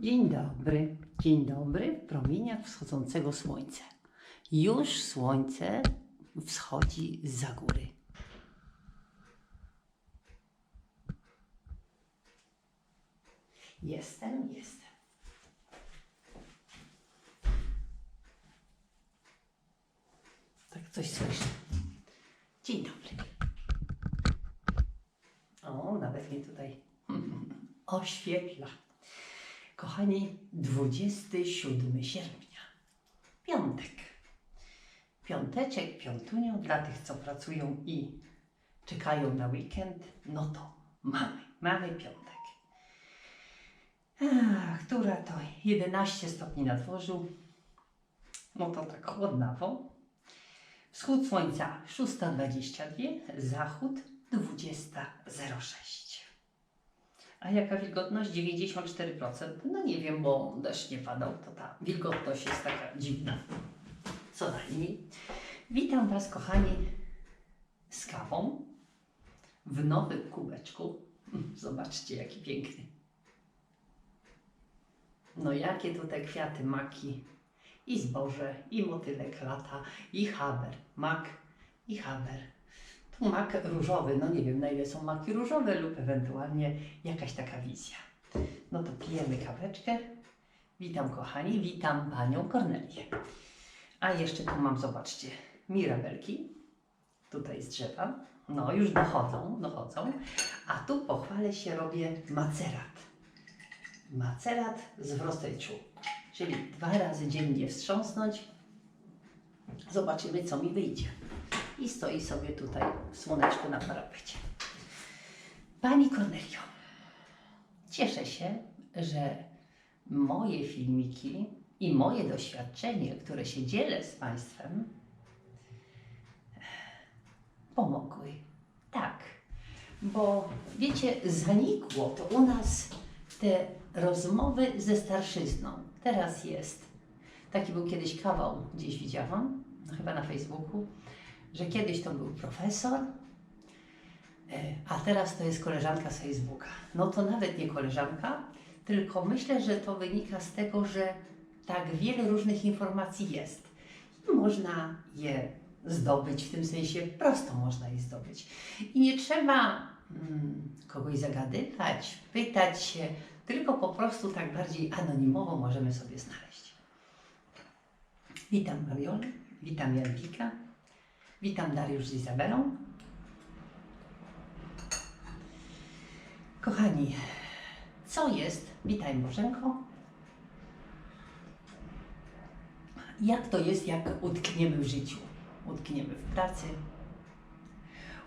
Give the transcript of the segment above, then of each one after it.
Dzień dobry, dzień dobry w promieniach wschodzącego słońca. Już słońce wschodzi za góry. Jestem, jestem. Tak coś słyszę. Dzień dobry. O, nawet mnie tutaj oświetla. Kochani, 27 sierpnia, piątek. Piąteczek, piątunio dla tych, co pracują i czekają na weekend, no to mamy, mamy piątek. Ach, która to 11 stopni na dworzu, no to tak chłodnawo. Wschód słońca 6.22, zachód 20.06. A jaka wilgotność? 94%. No nie wiem, bo deszcz nie padał, to ta wilgotność jest taka dziwna. Co najmniej. Witam Was, kochani, z kawą w nowym kubeczku. Zobaczcie, jaki piękny. No jakie tutaj kwiaty, maki i zboże, i motylek lata, i haber, mak i haber. Tu mak różowy, no nie wiem na ile są maki różowe lub ewentualnie jakaś taka wizja. No to pijemy kaweczkę. Witam kochani, witam panią Kornelię. A jeszcze tu mam, zobaczcie, mirabelki. Tutaj z drzewa. No już dochodzą, dochodzą. A tu pochwalę się, robię macerat. Macerat z wrosteczu. Czyli dwa razy dziennie wstrząsnąć. Zobaczymy, co mi wyjdzie i stoi sobie tutaj w słoneczku na parapecie. Pani Kornelio, cieszę się, że moje filmiki i moje doświadczenie, które się dzielę z Państwem, pomogły. Tak, bo wiecie, zanikło to u nas te rozmowy ze starszyzną. Teraz jest. Taki był kiedyś kawał, gdzieś widziałam, chyba na Facebooku, że kiedyś to był profesor, e, a teraz to jest koleżanka z Facebooka. No to nawet nie koleżanka, tylko myślę, że to wynika z tego, że tak wiele różnych informacji jest. I można je zdobyć, w tym sensie prosto można je zdobyć. I nie trzeba mm, kogoś zagadywać, pytać się, tylko po prostu tak bardziej anonimowo możemy sobie znaleźć. Witam Mariolę, witam Janwika. Witam Dariusz z Izabelą. Kochani, co jest, witaj Bożenko, jak to jest, jak utkniemy w życiu? Utkniemy w pracy,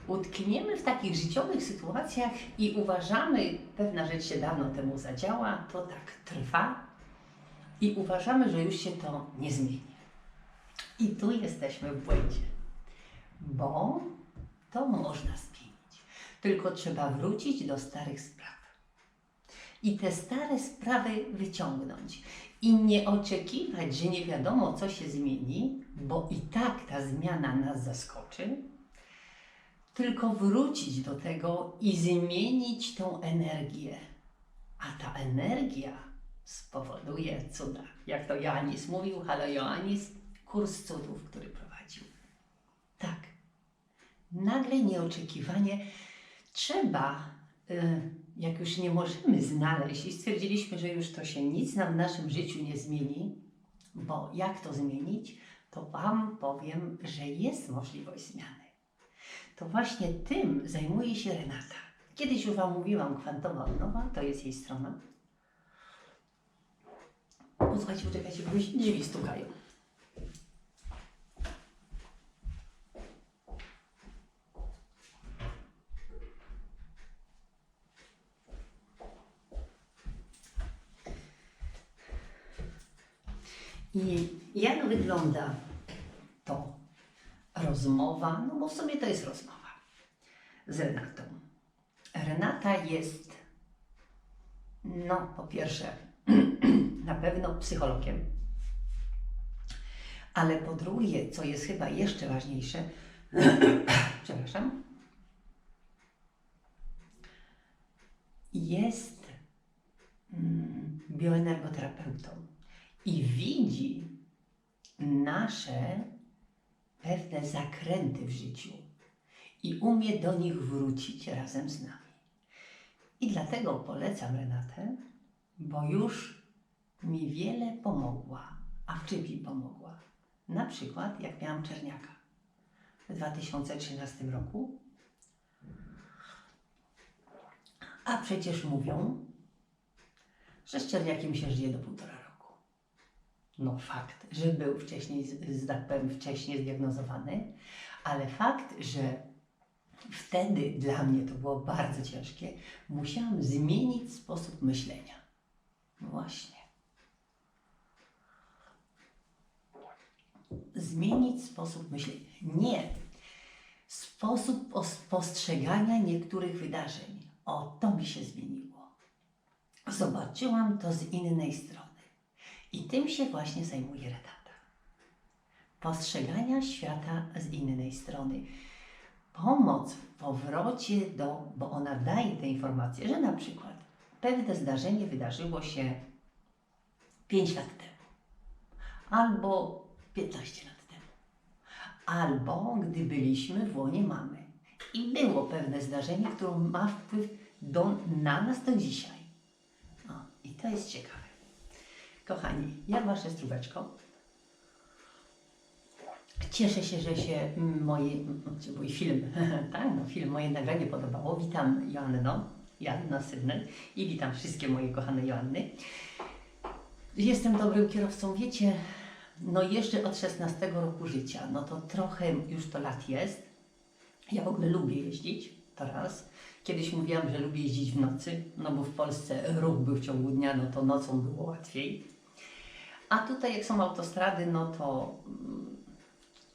utkniemy w takich życiowych sytuacjach i uważamy, pewna rzecz się dawno temu zadziała, to tak trwa i uważamy, że już się to nie zmieni. I tu jesteśmy w błędzie bo to można zmienić. Tylko trzeba wrócić do starych spraw. I te stare sprawy wyciągnąć. I nie oczekiwać, że nie wiadomo, co się zmieni, bo i tak ta zmiana nas zaskoczy, tylko wrócić do tego i zmienić tą energię. A ta energia spowoduje cuda. Jak to Joannis mówił, halo Joannis, kurs cudów, który prowadził. Nagle nieoczekiwanie trzeba, y, jak już nie możemy znaleźć i stwierdziliśmy, że już to się nic nam w naszym życiu nie zmieni, bo jak to zmienić, to Wam powiem, że jest możliwość zmiany. To właśnie tym zajmuje się Renata. Kiedyś już Wam mówiłam, kwantowa odnowa, to jest jej strona. Posłuchajcie, poczekajcie, bo drzwi stukają. I jak wygląda to rozmowa? No bo w sumie to jest rozmowa z Renatą. Renata jest, no po pierwsze, na pewno psychologiem, ale po drugie, co jest chyba jeszcze ważniejsze, przepraszam, jest mm, bioenergoterapeutą i widzi nasze pewne zakręty w życiu i umie do nich wrócić razem z nami. I dlatego polecam Renatę, bo już mi wiele pomogła. A w czym mi pomogła? Na przykład jak miałam czerniaka w 2013 roku. A przecież mówią, że z czerniakiem się żyje do półtora. No fakt, że był wcześniej, tak powiem, wcześniej zdiagnozowany, ale fakt, że wtedy dla mnie to było bardzo ciężkie, musiałam zmienić sposób myślenia. Właśnie. Zmienić sposób myślenia. Nie. Sposób pos- postrzegania niektórych wydarzeń. O, to mi się zmieniło. Zobaczyłam to z innej strony. I tym się właśnie zajmuje Renata. Postrzegania świata z innej strony. Pomoc w powrocie do, bo ona daje te informacje, że na przykład pewne zdarzenie wydarzyło się 5 lat temu, albo 15 lat temu, albo gdy byliśmy w łonie mamy. I było pewne zdarzenie, które ma wpływ do, na nas do dzisiaj. O, I to jest ciekawe. Kochani, jak Wasze zdróweczko? Cieszę się, że się mm, moje, mm, mój film, tak, no film, moje nagranie podobało. Witam Joanno, Joanna Sydney i witam wszystkie moje kochane Joanny. Jestem dobrym kierowcą, wiecie, no jeszcze od 16 roku życia, no to trochę już to lat jest. Ja w ogóle lubię jeździć, to raz. Kiedyś mówiłam, że lubię jeździć w nocy, no bo w Polsce ruch był w ciągu dnia, no to nocą było łatwiej. A tutaj jak są autostrady, no to mm,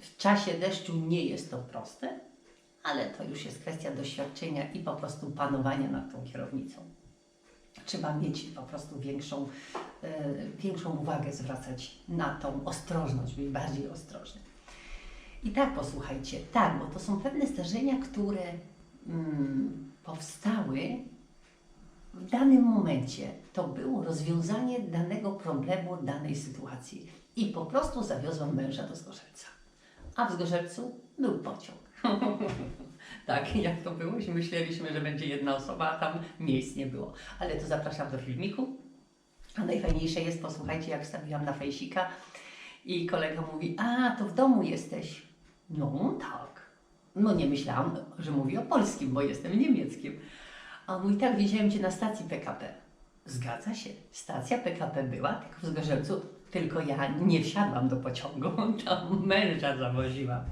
w czasie deszczu nie jest to proste, ale to już jest kwestia doświadczenia i po prostu panowania nad tą kierownicą. Trzeba mieć po prostu większą, e, większą uwagę zwracać na tą ostrożność, być bardziej ostrożny. I tak posłuchajcie, tak, bo to są pewne zdarzenia, które mm, powstały w danym momencie. To było rozwiązanie danego problemu, danej sytuacji. I po prostu zawiozłam męża do Zgorzelca. A w Zgorzelcu był pociąg. tak, jak to było? Myśleliśmy, że będzie jedna osoba, a tam miejsc nie było. Ale to zapraszam do filmiku. A najfajniejsze jest, posłuchajcie, jak wstawiłam na fejsika i kolega mówi, a to w domu jesteś. No tak. No nie myślałam, że mówi o polskim, bo jestem niemieckim. A on mówi, tak, widziałem Cię na stacji PKP. Zgadza się, stacja PKP była, tylko w Zgorzelcu, tylko ja nie wsiadłam do pociągu, tam męża zawoziłam.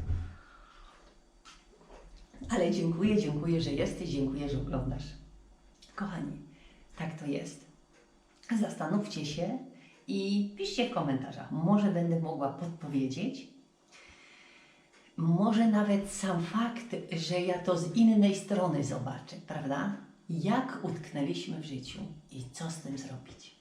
Ale dziękuję, dziękuję, że jesteś, dziękuję, że oglądasz. Kochani, tak to jest. Zastanówcie się i piszcie w komentarzach. Może będę mogła podpowiedzieć. Może nawet sam fakt, że ja to z innej strony zobaczę, prawda? Jak utknęliśmy w życiu i co z tym zrobić?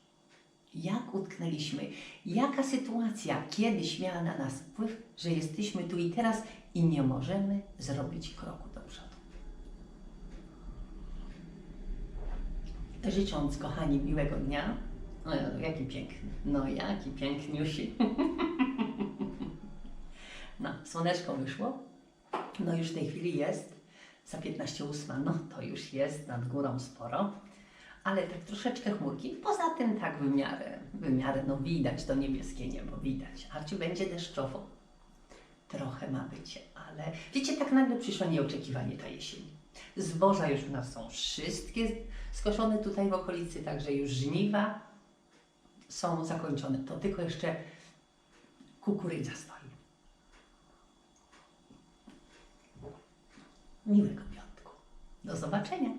Jak utknęliśmy? Jaka sytuacja kiedyś miała na nas wpływ, że jesteśmy tu i teraz i nie możemy zrobić kroku do przodu? Życząc, kochani, miłego dnia. O, jaki piękny. No, jaki piękniusi. No, słoneczko wyszło. No, już w tej chwili jest. Za 15.08, no to już jest nad górą sporo. Ale tak troszeczkę chmurki. Poza tym tak w miarę, w miarę, no widać to niebieskie niebo, widać. A czy będzie deszczowo? Trochę ma być, ale wiecie, tak nagle przyszła nieoczekiwanie ta jesień. Zboża już u nas są wszystkie skoszone tutaj w okolicy, także już żniwa są zakończone. To tylko jeszcze kukurydza stoi. Miłego piątku. Do zobaczenia.